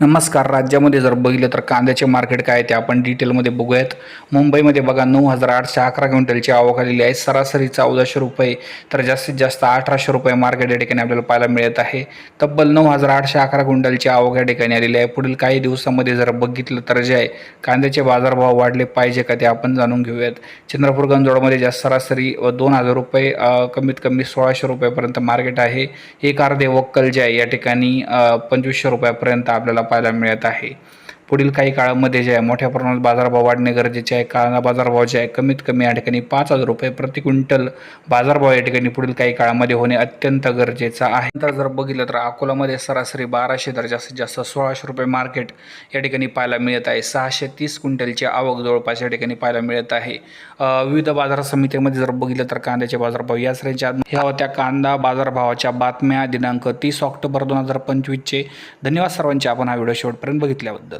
नमस्कार राज्यामध्ये जर बघितलं तर कांद्याचे मार्केट काय आहे ते आपण डिटेलमध्ये बघूयात. मुंबईमध्ये बघा नऊ हजार आठशे अकरा क्विंटलची आवक आलेली आहे. सरासरी चौदाशे रुपये तर जास्तीत जास्त अठराशे रुपये मार्केट या ठिकाणी आपल्याला पाहायला मिळत आहे. तब्बल नऊ हजार आठशे अकरा क्विंटलची आवक या ठिकाणी आलेली आहे. पुढील काही दिवसामध्ये जर बघितलं तर जे आहे कांद्याचे बाजारभाव वाढले पाहिजे का ते आपण जाणून घेऊयात. चंद्रपूर गंजोडमध्ये जास्त सरासरी दोन हजार रुपये कमीत कमी सोळाशे रुपयापर्यंत मार्केट आहे. एक अर्धे वक्कल जे आहे या ठिकाणी पंचवीसशे रुपयापर्यंत आपल्याला पाहायला मिळत आहे. पुढील काही काळामध्ये जे आहे मोठ्या प्रमाणात बाजारभाव वाढणे गरजेचे आहे. कांदा बाजारभाव जे आहे कमीत कमी या ठिकाणी पाच हजार रुपये प्रति क्विंटल बाजारभाव या ठिकाणी पुढील काही काळामध्ये होणे अत्यंत गरजेचं आहे. नंतर जर बघितलं तर अकोलामध्ये सरासरी बाराशे तर जास्तीत जास्त सोळाशे रुपये मार्केट या ठिकाणी पाहायला मिळत आहे. सहाशे तीस क्विंटलची आवक जवळपास या ठिकाणी पाहायला मिळत आहे. विविध बाजार समितीमध्ये जर बघितलं तर कांद्याचे बाजारभाव याच रेंजच्या ह्या होत्या. कांदा बाजारभावाच्या बातम्या दिनांक तीस ऑक्टोबर दोन हजार पंचवीसचे. धन्यवाद सर्वांचे. आपण हा व्हिडिओ शेवटपर्यंत बघितल्याबद्दल.